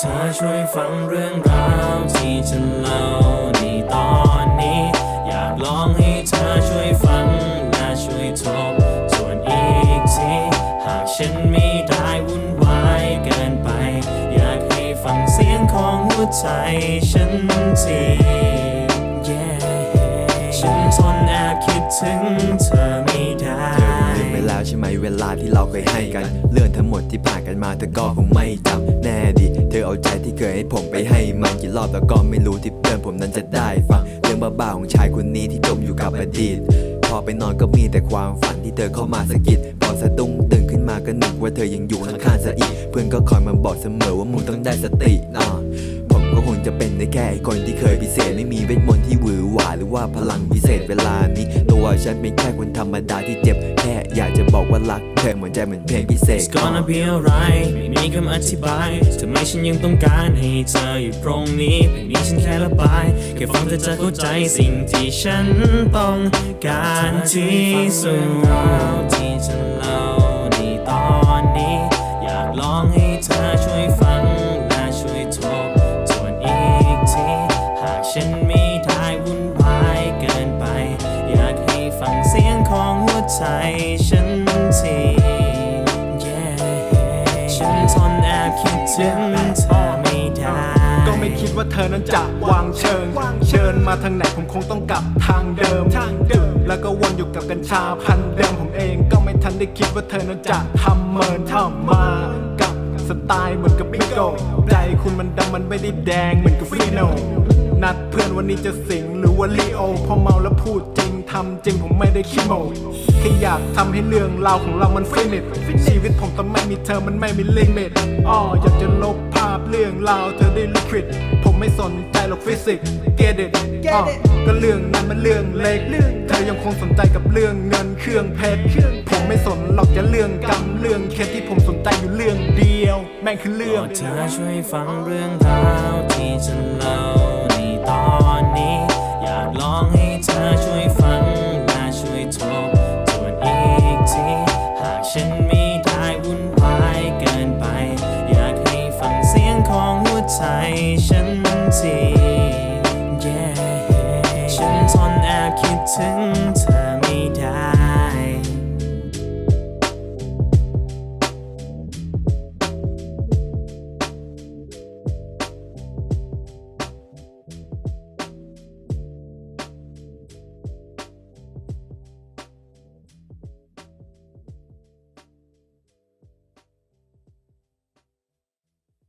เธอช่วยฟังเรื่องราวที่ฉันเล่าในตอนนี้ อยากลองให้เธอช่วยฟังและช่วยทบทวนอีกทีหากฉันไม่ได้วุ่นวายเกินไป อยากให้ฟังเสียงของหัวใจฉันที Yeah ฉันทนแอบคิดถึงเธอไม่ได้ลืมไปแล้วใช่ไหมเวลาที่เราเคยให้กันเรื่องทั้งหมดที่ผ่านกันมาเธอก็คงไม่จำแน่ ยให้ผมไปให้มันกี่รอบแล้วก็ไม่รู้ที่เพื่อนผมนั้นจะได้ฟังเรื่องบ้าๆของชายคนนี้ที่จมอยู่กับอดีตพอไปนอนก็มีแต่ความฝันที่เธอเข้ามาสะกิดพอสะดุ้งตื่นขึ้นมาก็นึกว่าเธอยังอยู่ข้างๆซะอีก เพื่อนก็คอยมาบอกเสมอว่ามึงต้องได้สตินะ ก็คงจะเป็นได้แค่ไอคนที่เคยพิเศษไม่มีเวทมนต์ที่หวือหวาหรือว่าพลังพิเศษเวลานี้ตัวฉันเป็นแค่คนธรรมดาที่เจ็บ แค่อยากจะบอกว่ารักเธอเหมือนใจเหมือนเพลงพิเศษ It's gonna be alright ไม่มีคำอธิบายทำไมฉันยังต้องการให้เธออยู่ตรงนี้เพลงนี้ฉันแค่ระบายแค่ฟังเธอจะเข้าใจสิ่งที่ฉันต้องการที่สุดที่ฉันเล่าในตอนนี้ อยากลองให้เธอช่วย ใจฉันที Yeah ฉันทนแอบคิดถึงเธอไม่ได้ ก็ไม่คิดว่าเธอนั้นจะวางเชิง เชิญมาทางไหนผมคงต้องกลับทางเดิม แล้วก็วนอยู่กับกัญชาพันเดิมผมเองก็ไม่ทันได้คิดว่าเธอนั้นจะทำเมินทำมากับสไตล์เหมือนกับบิโกใจคุณมันดำมันไม่ได้แดงเหมือนกับฟิโนนัดเพื่อนวันนี้จะสิงหรือว่าลีโอพอเมาแล้วพูดจริง ทำจริงผมไม่ได้คิดโมแค่อยากทำให้เรื่องราวของเรามันฟินิชชีวิตผมต้องไม่มีเธอมันไม่มีลิมิตอ้ออยากจะลบภาพเรื่องราวเธอได้ลิควิดผมไม่สนใจหรอกฟิสิกส์ get it อ้อก็เรื่องนั้นมันเรื่องเล็กเธอยังคงสนใจกับเรื่องเงินเครื่องเพชรผมไม่สนหรอกจะเรื่องกรรมเรื่องเคสที่ผมสนใจอยู่เรื่องเดียว แม่งคือเรื่องเธอช่วยฟังเรื่องราวที่ฉันเล่า ส่ฉันที yeah. ฉันทนแอบคิดถึง